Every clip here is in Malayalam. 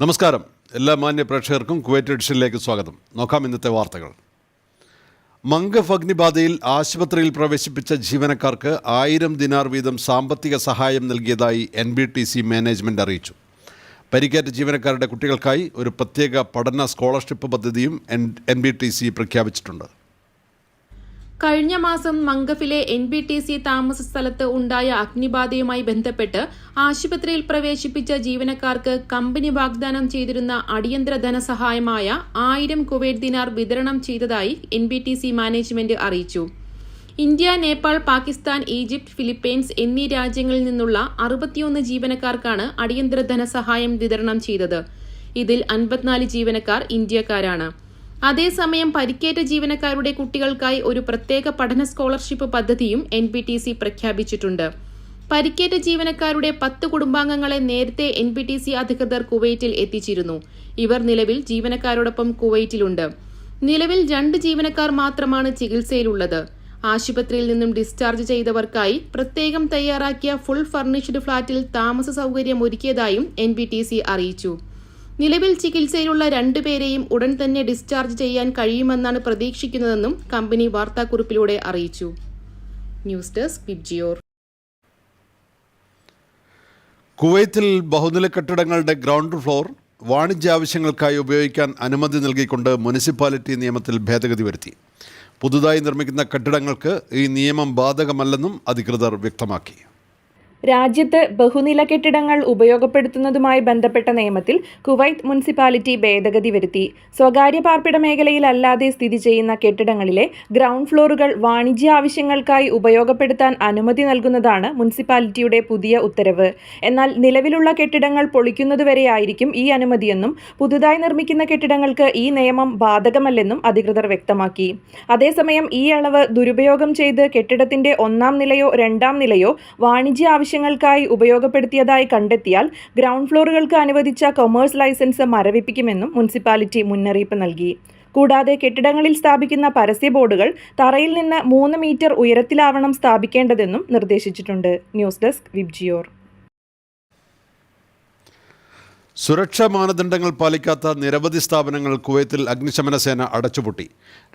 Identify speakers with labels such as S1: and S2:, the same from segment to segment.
S1: നമസ്കാരം. എല്ലാ മാന്യ പ്രേക്ഷകർക്കും കുവൈറ്റ് എഡിഷനിലേക്ക് സ്വാഗതം. നോക്കാം ഇന്നത്തെ വാർത്തകൾ. മംഗഫ് അഗ്നിബാധയിൽ ആശുപത്രിയിൽ പ്രവേശിപ്പിച്ച ജീവനക്കാർക്ക് ആയിരം ദിനാർ വീതം സാമ്പത്തിക സഹായം നൽകിയതായി N B T C management അറിയിച്ചു. പരിക്കേറ്റ ജീവനക്കാരുടെ കുട്ടികൾക്കായി ഒരു പ്രത്യേക പഠന സ്കോളർഷിപ്പ് പദ്ധതിയും എൻ ബി ടി സി പ്രഖ്യാപിച്ചിട്ടുണ്ട്.
S2: കഴിഞ്ഞ മാസം മംഗഫിലെ എൻ ബി ടി സി താമസ സ്ഥലത്ത് ഉണ്ടായ അഗ്നിബാധയുമായി ബന്ധപ്പെട്ട് ആശുപത്രിയിൽ പ്രവേശിപ്പിച്ച ജീവനക്കാർക്ക് കമ്പനി വാഗ്ദാനം ചെയ്തിരുന്ന അടിയന്തര ധനസഹായമായ ആയിരം കുവൈറ്റ് ദിനാർ വിതരണം ചെയ്തതായി N B T C management അറിയിച്ചു. India Nepal Pakistan Egypt Philippines എന്നീ രാജ്യങ്ങളിൽ നിന്നുള്ള അറുപത്തിയൊന്ന് ജീവനക്കാർക്കാണ് അടിയന്തര ധനസഹായം വിതരണം ചെയ്തത്. ഇതിൽ അൻപത്തിനാല് ജീവനക്കാർ ഇന്ത്യക്കാരാണ്. അതേസമയം പരിക്കേറ്റ ജീവനക്കാരുടെ കുട്ടികൾക്കായി ഒരു പ്രത്യേക പഠന സ്കോളർഷിപ്പ് പദ്ധതിയും എൻ പി ടി സി പ്രഖ്യാപിച്ചിട്ടുണ്ട്. പരിക്കേറ്റ ജീവനക്കാരുടെ പത്ത് കുടുംബാംഗങ്ങളെ നേരത്തെ എൻ പി ടി സി അധികൃതർ കുവൈറ്റിൽ എത്തിച്ചിരുന്നു. ഇവർ നിലവിൽ ജീവനക്കാരോടൊപ്പം കുവൈറ്റിലുണ്ട്. നിലവിൽ രണ്ട് ജീവനക്കാർ മാത്രമാണ് ചികിത്സയിലുള്ളത്. ആശുപത്രിയിൽ നിന്നും ഡിസ്ചാർജ് ചെയ്തവർക്കായി പ്രത്യേകം തയ്യാറാക്കിയ ഫുൾ ഫർണിഷ്ഡ് ഫ്ളാറ്റിൽ താമസ സൗകര്യം ഒരുക്കിയതായും എൻ അറിയിച്ചു. നിലവിൽ ചികിത്സയിലുള്ള രണ്ടുപേരെയും ഉടൻ തന്നെ ഡിസ്ചാർജ് ചെയ്യാൻ കഴിയുമെന്നാണ് പ്രതീക്ഷിക്കുന്നതെന്നും കമ്പനി വാർത്താക്കുറിപ്പിലൂടെ അറിയിച്ചു. News desk VIBGYOR.
S1: കുവൈത്തിൽ ബഹുനില കെട്ടിടങ്ങളുടെ ഗ്രൗണ്ട് ഫ്ലോർ വാണിജ്യ ആവശ്യങ്ങൾക്കായി ഉപയോഗിക്കാൻ അനുമതി നൽകിക്കൊണ്ട് മുനിസിപ്പാലിറ്റി നിയമത്തിൽ ഭേദഗതി വരുത്തി. പുതുതായി നിർമ്മിക്കുന്ന കെട്ടിടങ്ങൾക്ക് ഈ നിയമം ബാധകമല്ലെന്നും അധികൃതർ വ്യക്തമാക്കി.
S3: രാജ്യത്ത് ബഹുനില കെട്ടിടങ്ങൾ ഉപയോഗപ്പെടുത്തുന്നതുമായി ബന്ധപ്പെട്ട നിയമത്തിൽ കുവൈത്ത് മുനിസിപ്പാലിറ്റി ഭേദഗതി വരുത്തി. സ്വകാര്യ പാർപ്പിട മേഖലയിലല്ലാതെ സ്ഥിതി ചെയ്യുന്ന കെട്ടിടങ്ങളിലെ ഗ്രൗണ്ട് ഫ്ലോറുകൾ വാണിജ്യ ആവശ്യങ്ങൾക്കായി ഉപയോഗപ്പെടുത്താൻ അനുമതി നൽകുന്നതാണ് മുനിസിപ്പാലിറ്റിയുടെ പുതിയ ഉത്തരവ്. എന്നാൽ നിലവിലുള്ള കെട്ടിടങ്ങൾ പൊളിക്കുന്നതുവരെയായിരിക്കും ഈ അനുമതിയെന്നും പുതുതായി നിർമ്മിക്കുന്ന കെട്ടിടങ്ങൾക്ക് ഈ നിയമം ബാധകമല്ലെന്നും അധികൃതർ വ്യക്തമാക്കി. അതേസമയം ഈ അളവ് ദുരുപയോഗം ചെയ്ത് കെട്ടിടത്തിന്റെ ഒന്നാം നിലയോ രണ്ടാം നിലയോ വാണിജ്യ ആവശ്യങ്ങൾക്കായി ഉപയോഗപ്പെടുത്തിയതായി കണ്ടെത്തിയാൽ ഗ്രൗണ്ട് ഫ്ലോറുകൾക്ക് അനുവദിച്ച കൊമേഴ്സ് ലൈസൻസ് മരവിപ്പിക്കുമെന്നും മുനിസിപ്പാലിറ്റി മുന്നറിയിപ്പ് നൽകി. കൂടാതെ കെട്ടിടങ്ങളിൽ സ്ഥാപിക്കുന്ന പരസ്യ ബോർഡുകൾ തറയിൽ നിന്ന് മൂന്ന് മീറ്റർ ഉയരത്തിലാവണം സ്ഥാപിക്കേണ്ടതെന്നും നിർദ്ദേശിച്ചിട്ടുണ്ട്. News desk VIBGYOR.
S1: സുരക്ഷാ മാനദണ്ഡങ്ങൾ പാലിക്കാത്ത നിരവധി സ്ഥാപനങ്ങൾ കുവൈത്തിൽ അഗ്നിശമന സേന അടച്ചുപൂട്ടി.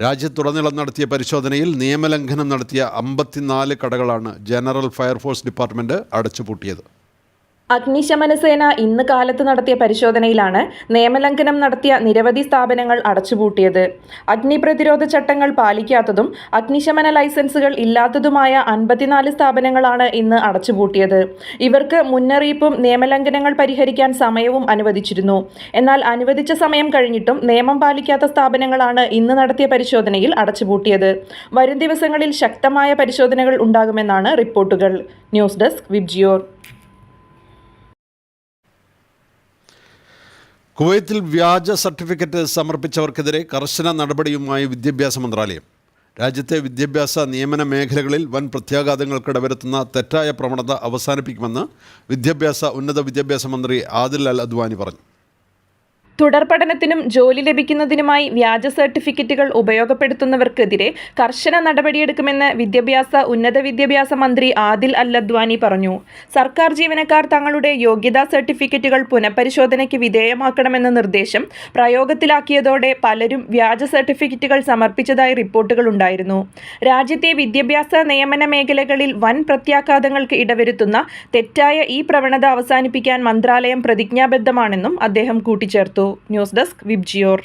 S1: രാജ്യത്തുടനീളം നടത്തിയ പരിശോധനയിൽ നിയമലംഘനം നടത്തിയ അമ്പത്തിനാല് കടകളാണ് ജനറൽ ഫയർഫോഴ്സ് ഡിപ്പാർട്ട്മെന്റ് അടച്ചുപൂട്ടിയത്.
S3: അഗ്നിശമന സേന ഇന്ന് കാലത്ത് നടത്തിയ പരിശോധനയിലാണ് നിയമലംഘനം നടത്തിയ നിരവധി സ്ഥാപനങ്ങൾ അടച്ചുപൂട്ടിയത്. അഗ്നിപ്രതിരോധ ചട്ടങ്ങൾ പാലിക്കാത്തതും അഗ്നിശമന ലൈസൻസുകൾ ഇല്ലാത്തതുമായ അൻപത്തിനാല് സ്ഥാപനങ്ങളാണ് ഇന്ന് അടച്ചുപൂട്ടിയത്. ഇവർക്ക് മുന്നറിയിപ്പും നിയമലംഘനങ്ങൾ പരിഹരിക്കാൻ സമയവും അനുവദിച്ചിരുന്നു. എന്നാൽ അനുവദിച്ച സമയം കഴിഞ്ഞിട്ടും നിയമം പാലിക്കാത്ത സ്ഥാപനങ്ങളാണ് ഇന്ന് നടത്തിയ പരിശോധനയിൽ അടച്ചുപൂട്ടിയത്. വരും ദിവസങ്ങളിൽ ശക്തമായ പരിശോധനകൾ ഉണ്ടാകുമെന്നാണ് റിപ്പോർട്ടുകൾ. News desk VIBGYOR.
S1: കുവൈത്തിൽ വ്യാജ സർട്ടിഫിക്കറ്റ് സമർപ്പിച്ചവർക്കെതിരെ കർശന നടപടിയുമായി വിദ്യാഭ്യാസ മന്ത്രാലയം. രാജ്യത്തെ വിദ്യാഭ്യാസ നിയമന മേഖലകളിൽ വൻ പ്രത്യാഘാതങ്ങൾക്കിടവരുത്തുന്ന തെറ്റായ പ്രവണത അവസാനിപ്പിക്കുമെന്ന് വിദ്യാഭ്യാസ ഉന്നത വിദ്യാഭ്യാസ മന്ത്രി ആദിൽ അൽ അദ്വാനി പറഞ്ഞു.
S3: തുടർ പഠനത്തിനും ജോലി ലഭിക്കുന്നതിനുമായി വ്യാജ സർട്ടിഫിക്കറ്റുകൾ ഉപയോഗപ്പെടുത്തുന്നവർക്കെതിരെ കർശന നടപടിയെടുക്കുമെന്ന് വിദ്യാഭ്യാസ ഉന്നത വിദ്യാഭ്യാസ മന്ത്രി ആദിൽ അല്ലദ്വാനി പറഞ്ഞു. സർക്കാർ ജീവനക്കാർ തങ്ങളുടെ യോഗ്യതാ സർട്ടിഫിക്കറ്റുകൾ പുനഃപരിശോധനയ്ക്ക് വിധേയമാക്കണമെന്ന നിർദ്ദേശം പ്രയോഗത്തിലാക്കിയതോടെ പലരും വ്യാജ സർട്ടിഫിക്കറ്റുകൾ സമർപ്പിച്ചതായി റിപ്പോർട്ടുകൾ ഉണ്ടായിരുന്നു. രാജ്യത്തെ വിദ്യാഭ്യാസ നിയമന മേഖലകളിൽ വൻ പ്രത്യാഘാതങ്ങൾക്ക് ഇടവരുത്തുന്ന തെറ്റായ ഈ പ്രവണത അവസാനിപ്പിക്കാൻ മന്ത്രാലയം പ്രതിജ്ഞാബദ്ധമാണെന്നും അദ്ദേഹം കൂട്ടിച്ചേർത്തു. News desk VIBGYOR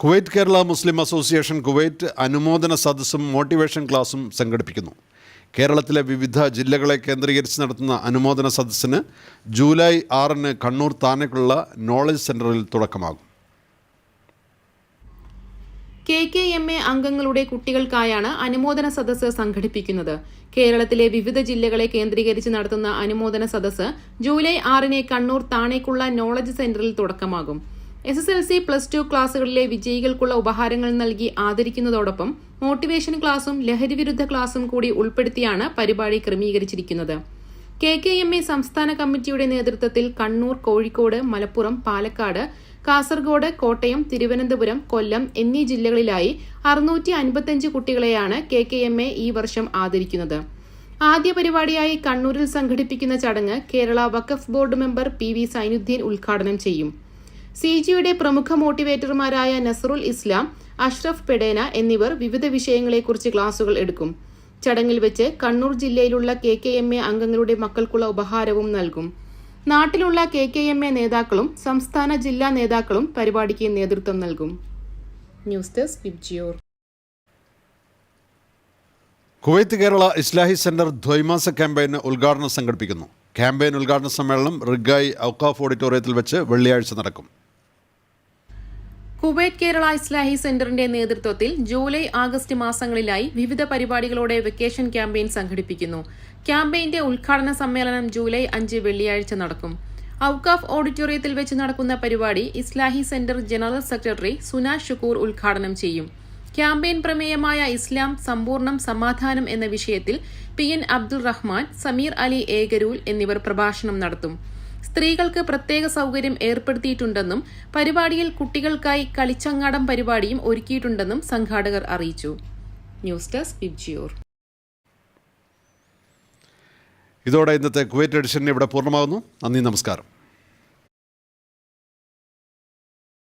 S1: Kuwait Kerala Muslim association Kuwait അനുമോദന സദസ്സും മോട്ടിവേഷൻ ക്ലാസും സംഘടിപ്പിക്കുന്നു. കേരളത്തിലെ വിവിധ ജില്ലകളെ കേന്ദ്രീകരിച്ച് നടത്തുന്ന അനുമോദന സദസ്സിന് ജൂലൈ ആറിന് കണ്ണൂർ താനക്കുള്ള നോളജ് സെന്ററിൽ തുടക്കമാകും.
S2: കെ കെ എം എ അംഗങ്ങളുടെ കുട്ടികൾക്കായാണ് അനുമോദന സദസ്സ് സംഘടിപ്പിക്കുന്നത്. കേരളത്തിലെ വിവിധ ജില്ലകളെ കേന്ദ്രീകരിച്ച് നടത്തുന്ന അനുമോദന സദസ്സ് ജൂലൈ ആറിന് കണ്ണൂർ താണേക്കുള്ള നോളജ് സെന്ററിൽ തുടക്കമാകും. S S L C plus two ക്ലാസുകളിലെ വിജയികൾക്കുള്ള ഉപഹാരങ്ങൾ നൽകി ആദരിക്കുന്നതോടൊപ്പം മോട്ടിവേഷൻ ക്ലാസും ലഹരിവിരുദ്ധ ക്ലാസും കൂടി ഉൾപ്പെടുത്തിയാണ് പരിപാടി ക്രമീകരിച്ചിരിക്കുന്നത്. കെ കെ എം എ സംസ്ഥാന കമ്മിറ്റിയുടെ നേതൃത്വത്തിൽ കണ്ണൂർ കോഴിക്കോട് മലപ്പുറം പാലക്കാട് കാസർഗോഡ് കോട്ടയം തിരുവനന്തപുരം കൊല്ലം എന്നീ ജില്ലകളിലായി അറുന്നൂറ്റി അൻപത്തിയഞ്ച് കുട്ടികളെയാണ് കെ കെ എം എ ഈ വർഷം ആദരിക്കുന്നത്. ആദ്യ പരിപാടിയായി കണ്ണൂരിൽ സംഘടിപ്പിക്കുന്ന ചടങ്ങ് Kerala Waqf board member P V Zainuddin ഉദ്ഘാടനം ചെയ്യും. സി ജിയുടെ പ്രമുഖ മോട്ടിവേറ്റർമാരായ നസറുൽ ഇസ്ലാം അഷ്റഫ് പെഡേന എന്നിവർ വിവിധ വിഷയങ്ങളെക്കുറിച്ച് ക്ലാസുകൾ എടുക്കും. ചടങ്ങിൽ വെച്ച് കണ്ണൂർ ജില്ലയിലുള്ള കെ കെ എം എ അംഗങ്ങളുടെ മക്കൾക്കുള്ള ഉപഹാരവും നൽകും. നാട്ടിലുള്ള കെ കെ എം എ നേതാക്കളും സംസ്ഥാന ജില്ലാ നേതാക്കളും പരിപാടിക്ക് നേതൃത്വം നൽകും. News desk VIBGYOR.
S1: Kuwait Kerala Islahi centre ദ്വൈമാസ ക്യാമ്പയിന് ഉദ്ഘാടനം സംഘടിപ്പിക്കുന്നു. ക്യാമ്പയിൻ ഉദ്ഘാടന സമ്മേളനം റിഗായ് ഔക്കാഫ് ഓഡിറ്റോറിയത്തിൽ വെച്ച് വെള്ളിയാഴ്ച നടക്കും.
S2: കുവൈറ്റ് കേരള ഇസ്ലാഹി സെന്ററിന്റെ നേതൃത്വത്തിൽ ജൂലൈ ആഗസ്റ്റ് മാസങ്ങളിലായി വിവിധ പരിപാടികളോടെ വെക്കേഷൻ ക്യാമ്പയിൻ സംഘടിപ്പിക്കുന്നു. ക്യാമ്പയിന്റെ ഉദ്ഘാടന സമ്മേളനം ജൂലൈ അഞ്ച് വെള്ളിയാഴ്ച നടക്കും. ഔക്കാഫ് ഓഡിറ്റോറിയത്തിൽ വെച്ച് നടക്കുന്ന പരിപാടി Islahi centre general secretary Suna Shukoor ഉദ്ഘാടനം ചെയ്യും. ക്യാമ്പയിൻ പ്രമേയമായ ഇസ്ലാം സമ്പൂർണം സമാധാനം എന്ന വിഷയത്തിൽ പി എൻ അബ്ദുൾ റഹ്മാൻ സമീർ അലി ഏഗരൂൽ എന്നിവർ പ്രഭാഷണം നടത്തും. സ്ത്രീകൾക്ക് പ്രത്യേക സൗകര്യം ഏർപ്പെടുത്തിയിട്ടുണ്ടെന്നും പരിപാടിയിൽ കുട്ടികൾക്കായി കളിച്ചങ്ങാടം പരിപാടിയും ഒരുക്കിയിട്ടുണ്ടെന്നും സംഘാടകർ അറിയിച്ചു. ന്യൂസ് ഡെസ്ക്
S1: ഇതോടെ ഇന്നത്തെ കുവൈറ്റ് എഡിഷൻ ഇവിടെ പൂർണമാകുന്നു. നന്ദി നമസ്കാരം.